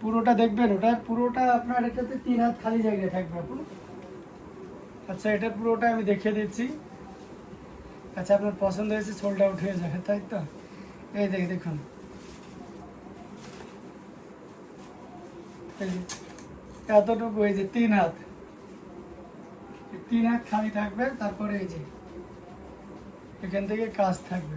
পুরোটা দেখবেন, ওটা পুরোটা আপনার এটাতে তিন হাত খালি জায়গায় থাকবে আপু। আচ্ছা এটা পুরোটা আমি দেখিয়ে দিচ্ছি। আচ্ছা আপনার পছন্দ হয়েছে সোল্ড আউট হয়ে যাবে, তাই তো? এই দেখ, দেখুন। এতটুকু, এই যে তিন হাত। তিন হাত খালি থাকবে, তারপরে এই যে, এখান থেকে কাজ থাকবে।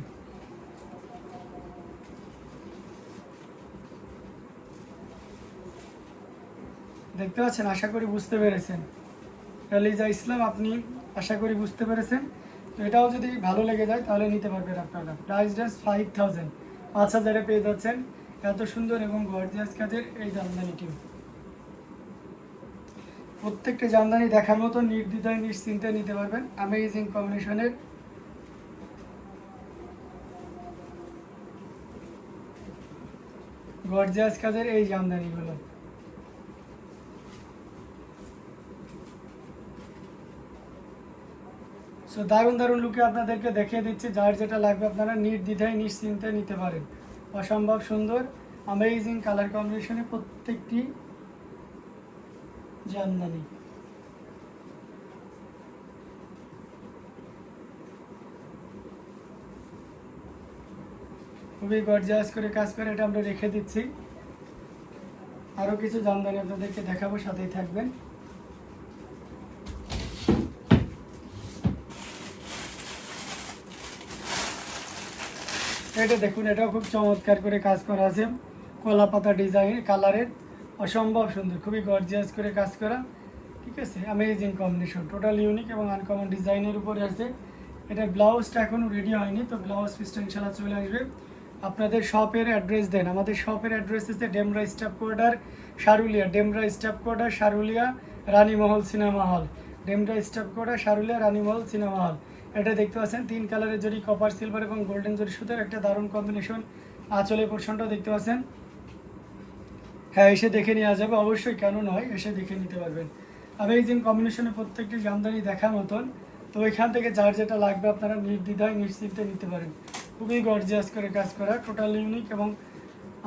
দেখতে পাচ্ছেন, আশা করি বুঝতে পেরেছেন। লিজা ইসলাম, আপনি আশা করি বুঝতে পেরেছেন। তো এটাও যদি ভালো লেগে যায়, তাহলে নিতে পারবেন আপনারা। প্রাইস জাস্ট ফাইভ থাউজেন্ড পাঁচ হাজারে পেয়ে যাচ্ছেন। এত সুন্দর এবং গর্জিয়াস কাজের এই জামদানিটি। প্রত্যেকটা জামদানি দেখার মতো নির্দ্বিধায়, নিশ্চিন্তে নিতে পারবেন। আমেজিং কম্বিনেশনের গর্জিয়াস কাজের এই জামদানিগুলো। সো দারুণ দারুণ লুকে আপনাদেরকে দেখিয়ে দিচ্ছি, যার যেটা লাগবে আপনারা নির্দ্বিধায়, নিশ্চিন্তে নিতে পারেন। অসম্ভব সুন্দর অ্যামেজিং কালার কম্বিনেশনে প্রত্যেকটি জামদানি। খুবই গর্জিয়াস করে কাজ করে এটা আমরা রেখে দিচ্ছি। আরও কিছু জামদানি আপনাদেরকে দেখাবো, সাথেই থাকবেন। এটা দেখুন, এটাও খুব চমৎকার করে কাজ করা আছে। কলা পাতা ডিজাইন কালারের, অসম্ভব সুন্দর, খুবই গর্জিয়াস করে কাজ করা। ঠিক আছে? অ্যামেজিং কম্বিনেশন টোটাল ইউনিক এবং আনকমন ডিজাইনের উপরে আছে। এটা ব্লাউজটা এখনও রেডি হয়নি, তো ব্লাউজ পিসটা ইনশাল্লাহ চলে আসবে। আপনাদের শপের অ্যাড্রেস দেন। আমাদের শপের অ্যাড্রেস হচ্ছে Demra staff quarter Sarulia Demra staff quarter Sarulia Ranimahal cinema hall Demra staff quarter Sarulia Ranimahal cinema hall এটা দেখতে পাচ্ছেন, তিন কালারের জরি কপার সিলভার এবং গোল্ডেন জরি সুতার একটা দারুণ কম্বিনেশন আঁচলের পোর্শনটাও দেখতে পাচ্ছেন। হ্যাঁ এসে দেখে নেওয়া যাবে। অবশ্যই কেন নয়, এসে দেখে নিতে পারবেন। অ্যামেজিং কম্বিনেশনে প্রত্যেকটি জামদানি দেখার মতন। তো এখান থেকে যার যেটা লাগবে আপনারা নির্দ্বিধায়, নিশ্চিন্তে নিতে পারেন। খুবই গর্জিয়াস করে কাজ করা টোটাল ইউনিক এবং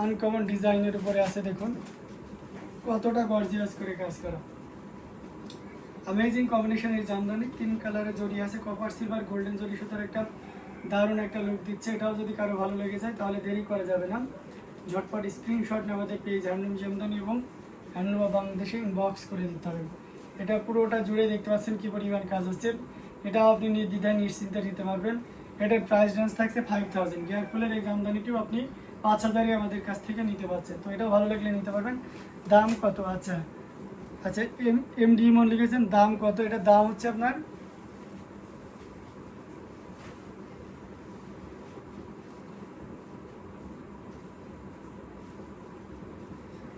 আনকমন ডিজাইনের উপরে আছে, দেখুন। কতটা গর্জিয়াস করে কাজ করা। অ্যামেজিং কম্বিনেশনের জামদানি, তিন কালারের জড়ি আছে কপার সিলভার গোল্ডেন জড়ি সুতার একটা দারুণ একটা লুক দিচ্ছে। এটাও যদি কারও ভালো লেগে যায়, তাহলে দেরি করা যাবে না। ঝটপট স্ক্রিনশট নেওয়াতে পেজ হ্যান্ডলুম জামদানি এবং হ্যান্ডলুম বা বাংলাদেশে ইনবক্স করে দিতে হবে। এটা পুরোটা জুড়ে দেখতে পাচ্ছেন কি পরিমাণ কাজ হচ্ছে। এটাও আপনি নির্দ্বিধায় নিশ্চিন্তে নিতে পারবেন। এটার প্রাইস রেঞ্জ থাকছে ফাইভ থাউজেন্ড গিয়ারফুলের এই জামদানিটিও আপনি পাঁচ হাজারই আমাদের কাছ থেকে নিতে পারছেন। তো এটাও ভালো লাগলে নিতে পারবেন। দাম কত? আচ্ছা আচ্ছা এম এম ডি মন লিখেছেন, দাম কত? এটা দাম হচ্ছে আপনার?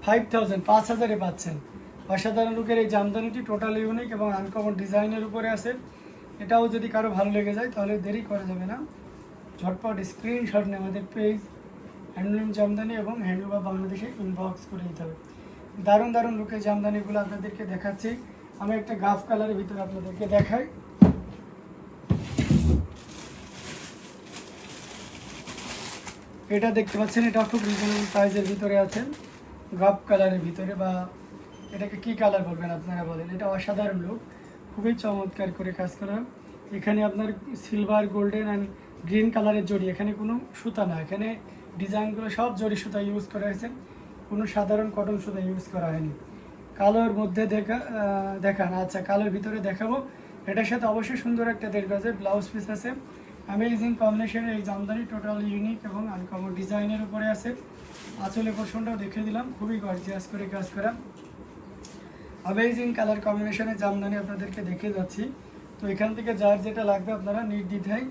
ফাইভ থাউজেন্ড পাঁচ হাজারে পাচ্ছেন। অসাধারণ লোকের এই জামদানিটি টোটাল ইউনিক এবং আনকমন ডিজাইনের উপরে আছে। এটাও যদি কারও ভালো লেগে যায়, তাহলে দেরি করা যাবে না। ঝটপট স্ক্রিনশট নিয়ে আমাদের পেজ হ্যান্ডলুম জামদানি এবং হ্যান্ডলুম বা বাংলাদেশে ইনবক্স করে দিতে হবে। দারুণ দারুণ লুকের জামদানিগুলো আপনাদেরকে দেখাচ্ছি। আমি একটা গাফ কালারের ভিতরে আপনাদেরকে দেখাই। এটা দেখতে পাচ্ছেন, এটা খুব রিজনেবল প্রাইসের ভিতরে আছে। গাফ কালারের ভিতরে বা এটাকে কি কালার বলবেন আপনারা বলেন? এটা অসাধারণ লুক খুবই চমৎকার করে কাজ করা। এখানে আপনার সিলভার গোল্ডেন অ্যান্ড গ্রিন কালারের জড়ি। এখানে কোনো সুতা না। এখানে ডিজাইনগুলো সব জড়ি সুতা ইউজ করা হয়েছে। কোনো সাধারণ কটন সুতা ইউজ করা হয়নি। কালোর মধ্যে দেখা দেখান আচ্ছা কালোর ভিতরে দেখাবো। এটার সাথে অবশ্যই সুন্দর একটা দেড় গজের ব্লাউজ পিস আছে। অ্যামেজিং কম্বিনেশনের এই জামদানি টোটাল ইউনিক এবং আনকমন ডিজাইনের উপরে আছে। আঁচলে পোর্শনটাও দেখে দিলাম, খুবই গর্জিয়াস করে কাজ করা। অ্যামেজিং কালার কম্বিনেশনের জামদানি আপনাদেরকে দেখে যাচ্ছি। তো এখান থেকে যার যেটা লাগবে আপনারা নির্দ্বিধায়,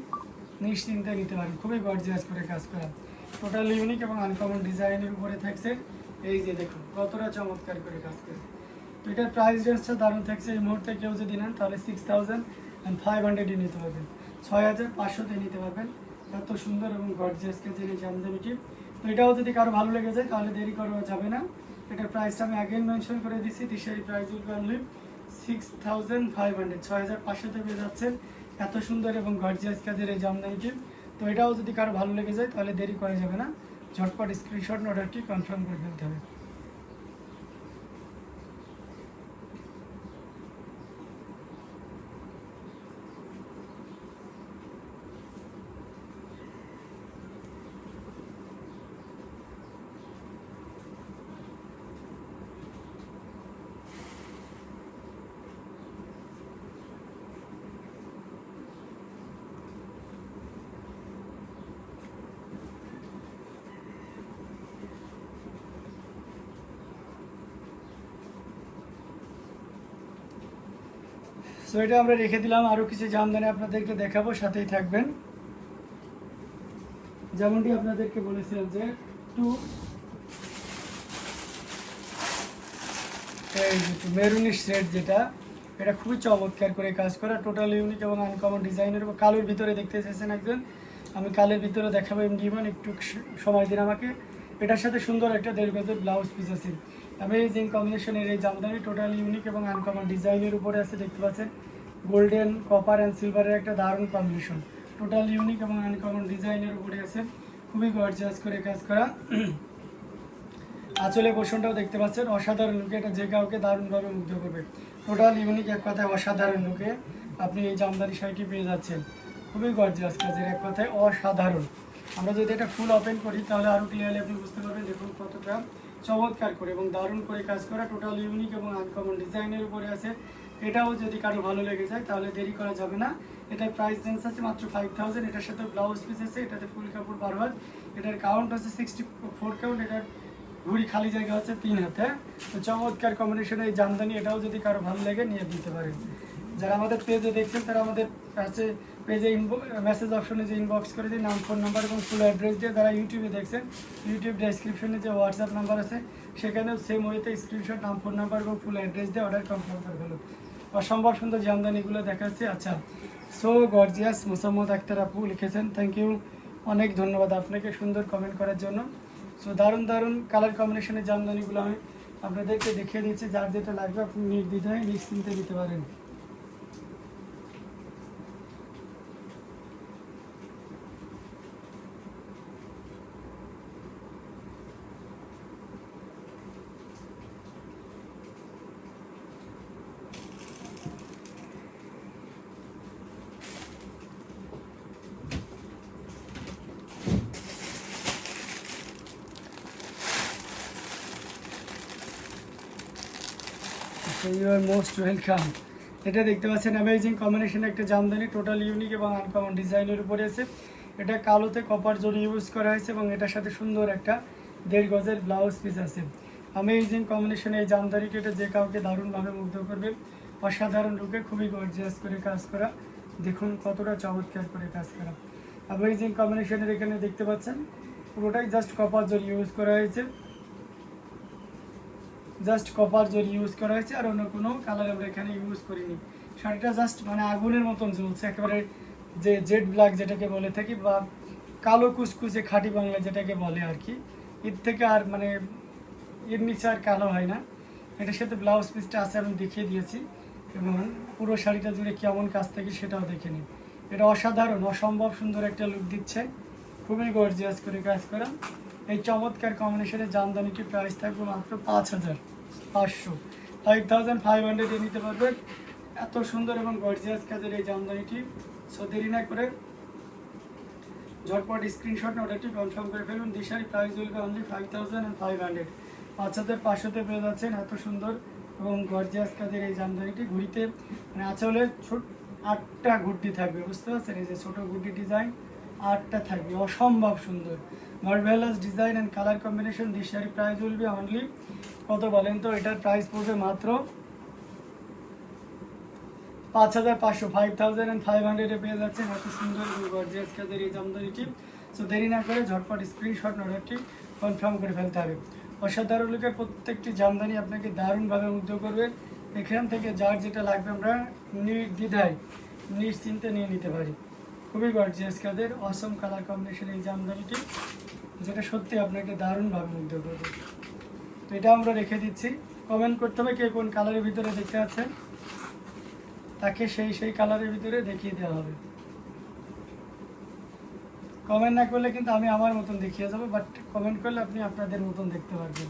নিশ্চিন্তে নিতে পারেন। খুবই গর্জিয়াস করে কাজ করা। টোটাল ইউনিক এবং আনকমন ডিজাইনের উপরে থাকছে। এই যে দেখুন, কতটা চমৎকার করে কাজ করে তো এটার প্রাইস রেঞ্জটা দারুণ থাকছে। এই মুহূর্তে কেউ যদি নেন, তাহলে সিক্স থাউজেন্ড অ্যান্ড ফাইভ হান্ড্রেডই নিতে পারবেন। ছয় হাজার পাঁচশোতে নিতে পারবেন। এত সুন্দর এবং গর্জিয়াস কাজের এই জামদানিটি। তো এটাও যদি কারও ভালো লেগে যায়, তাহলে দেরি করা যাবে না। এটার প্রাইসটা আমি আগেই মেনশন করে দিচ্ছি Dishari price will only six thousand five hundred ছয় হাজার পাঁচশোতে পেয়ে যাচ্ছেন এত সুন্দর এবং গর্জিয়াস কাজের এই জামদানিটি। তো এটাও যদি কারও ভালো লেগে যায়, তাহলে দেরি করা যাবে না। ঝটপট স্ক্রিনশট অর্ডারটি কনফার্ম করে ফেলতে হবে। এটা আমরা রেখে দিলাম। আরও কিছু জামদানি আপনাদেরকে দেখাবো, সাথেই থাকবেন। যেমনটি আপনাদেরকে বলেছিলাম যে টু এই মেরুনিশ শেড যেটা, এটা খুবই চমৎকার করে কাজ করা। টোটাল ইউনিক এবং আনকমন ডিজাইনের উপর কালোর ভিতরে দেখতে এসেছেন একজন। আমি কালের ভিতরে দেখাবো, এমডি একটু সময় দিন আমাকে। এটার সাথে সুন্দর একটা দেড় গজের ব্লাউজ পিস আছে অ্যামেজিং কম্বিনেশনের এই জামদানি টোটাল ইউনিক এবং আনকমন ডিজাইনের উপরে আছে, দেখতে পাচ্ছেন? গোল্ডেন কপার অ্যান্ড সিলভারের একটা দারুণ কম্বিনেশন টোটাল ইউনিক এবং আনকমন ডিজাইনের উপরে আছে। খুবই গর্জিয়াস করে কাজ করা। আঁচলে পোষণটাও দেখতে পাচ্ছেন। অসাধারণ লুকে এটা যে কাউকে দারুণভাবে মুগ্ধ করবে। টোটাল ইউনিক এক কথায় অসাধারণ লুকে আপনি এই জামদানি শাড়িটি পেয়ে যাচ্ছেন। খুবই গর্জিয়াস কাজের এক কথায় অসাধারণ। আমরা যদি এটা ফুল ওপেন করি, তাহলে আরও ক্লিয়ারলি আপনি বুঝতে পারবেন দেখুন কতটা চমৎকার করে এবং দারুণ করে কাজ করা। টোটাল ইউনিক এবং আনকমন ডিজাইনের উপরে আছে। এটাও যদি কারও ভালো লেগে যায়, তাহলে দেরি করা যাবে না। এটার প্রাইস রেঞ্জ আছে মাত্র ফাইভ থাউজেন্ড এটার সাথে ব্লাউজ পিস আছে, এটাতে ফুল কাপড় বারো হাত এটার কাউন্ট আছে সিক্সটি ফোর কাউন্ট এটার ঘুড়ি খালি জায়গা হচ্ছে তিন হাতে। তো চমৎকার কম্বিনেশনে এই জামদানি, এটাও যদি কারও ভালো লাগে, নিয়ে দিতে পারেন। যারা আমাদের পেজে দেখছেন, তারা আমাদের কাছে পেজে মেসেজ অপশনে যে ইনবক্স করে দিন, নাম ফোন নাম্বার এবং ফুল অ্যাড্রেস দিয়ে যারা ইউটিউবে দেখছেন ইউটিউব ডেসক্রিপশনে যে হোয়াটসঅ্যাপ নাম্বার আছে, সেখানেও সেম ওয়েতে স্ক্রিনশট নাম ফোন নাম্বার এবং ফুল অ্যাড্রেস দিয়ে অর্ডার কনফার্ম করে ফেলো অসম্ভব সুন্দর জামদানিগুলো দেখাচ্ছে। আচ্ছা সো গর্জিয়াস মোসাম্মদ আক্তার আপু লিখেছেন থ্যাংক ইউ অনেক ধন্যবাদ আপনাকে সুন্দর কমেন্ট করার জন্য। সো দারুণ দারুণ কালার কম্বিনেশনের জামদানিগুলো আমি আপনাদেরকে দেখিয়ে দিচ্ছি, যার যেটা লাগবে আপনি নির্দ্বিধায় নিশ্চিন্তে দিতে পারেন। ইউ আর মোস্ট ওয়েলকাম এটা দেখতে পাচ্ছেন অ্যামেজিং কম্বিনেশন একটা জামদানি টোটাল ইউনিক এবং আনকমন ডিজাইনের উপরে আছে। এটা কালোতে কপার জরি ইউজ করা হয়েছে এবং এটার সাথে সুন্দর একটা দেড় গজের ব্লাউজ পিস আছে। অ্যামেজিং কম্বিনেশন এই জামদানিটি এটা যে কাউকে দারুণভাবে মুগ্ধ করবে। অসাধারণ রূপে খুবই গর্জিয়াস করে কাজ করা। দেখুন কতটা চমৎকার করে কাজ করা। অ্যামেজিং কম্বিনেশনের এখানে দেখতে পাচ্ছেন, পুরোটাই জাস্ট কপার জরি ইউজ করা হয়েছে। জাস্ট কপার জরি ইউজ করা হয়েছে আর অন্য কোনো কালার আমরা এখানে ইউজ করিনি। শাড়িটা জাস্ট মানে আগুনের মতন জ্বলছে, একেবারে যে জেড ব্ল্যাক যেটাকে বলে থাকি বা কালো কুচকুচে খাঁটি বাংলা যেটাকে বলে আর কি। এর থেকে আর মানে এর নিচে আর কালো হয় না। এটার সাথে ব্লাউজ পিসটা আছে, আমি দেখিয়ে দিয়েছি। এবং পুরো শাড়িটা জুড়ে কেমন কাজ থাকে সেটাও দেখে নিই এটা অসাধারণ, অসম্ভব সুন্দর একটা লুক দিচ্ছে। খুবই গর্জিয়াস করে কাজ করা। এই চমৎকার কম্বিনেশনের জামদানিটি প্রাইস থাকবে মাত্র পাঁচ হাজার। পাঁচশো। ফাইভ থাউজেন্ড ফাইভ হান্ড্রেডে নিতে পারবেন। এত সুন্দর এবং গর্জিয়াস কাজের এই জামদানিটি। সো দেরি না করে ঝটপট স্ক্রিনশট অর্ডারটি কনফার্ম করে ফেলুন। Dishari price will be only five thousand and five hundred পাঁচ হাজার পাঁচশোতে পেয়ে যাচ্ছেন এত সুন্দর এবং গর্জিয়াস কাজের এই জামদানিটি ঘুড়িতে। মানে আঁচলে ছোট আটটা ঘুরটি থাকবে, বুঝতে পারছেন? এই যে ছোটো ঘুরটি ডিজাইন আটটা থাকবে। অসম্ভব সুন্দর। Marvellous design and colour combination Dishari price will be only কত বলেন তো? এটার প্রাইস পড়বে মাত্র পাঁচ হাজার পাঁচশো ফাইভ থাউজেন্ড অ্যান্ড ফাইভ হান্ড্রেডে পেয়ে যাচ্ছেন। এত সুন্দর গর্জিয়াস কাজের এই জামদানিটি সো দেরি না করে ঝটপট স্ক্রিনশট অর্ডারটি কনফার্ম করে ফেলতে হবে। অসাধারণ লোকের প্রত্যেকটি জামদানি আপনাকে দারুণভাবে মুগ্ধ করবে। এখান থেকে যার যেটা লাগবে আমরা নির্দ্বিধায়, নিশ্চিন্তে নিয়ে নিতে পারি। খুবই গর্জিয়াস কাজের অসম কালার কম্বিনেশন এই জামদানিটি যেটা সত্যি আপনাকে দারুণভাবে মুগ্ধ করবে। তো এটা আমরা রেখে দিচ্ছি। কমেন্ট করতে হবে কে কোন কালারের ভিতরে দেখতে আছেন তাকে সেই সেই কালারের ভিতরে দেখিয়ে দেওয়া হবে। কমেন্ট না করলে কিন্তু আমি আমার মতন দেখিয়ে যাব বাট কমেন্ট করলে আপনি আপনাদের মতন দেখতে পারবেন।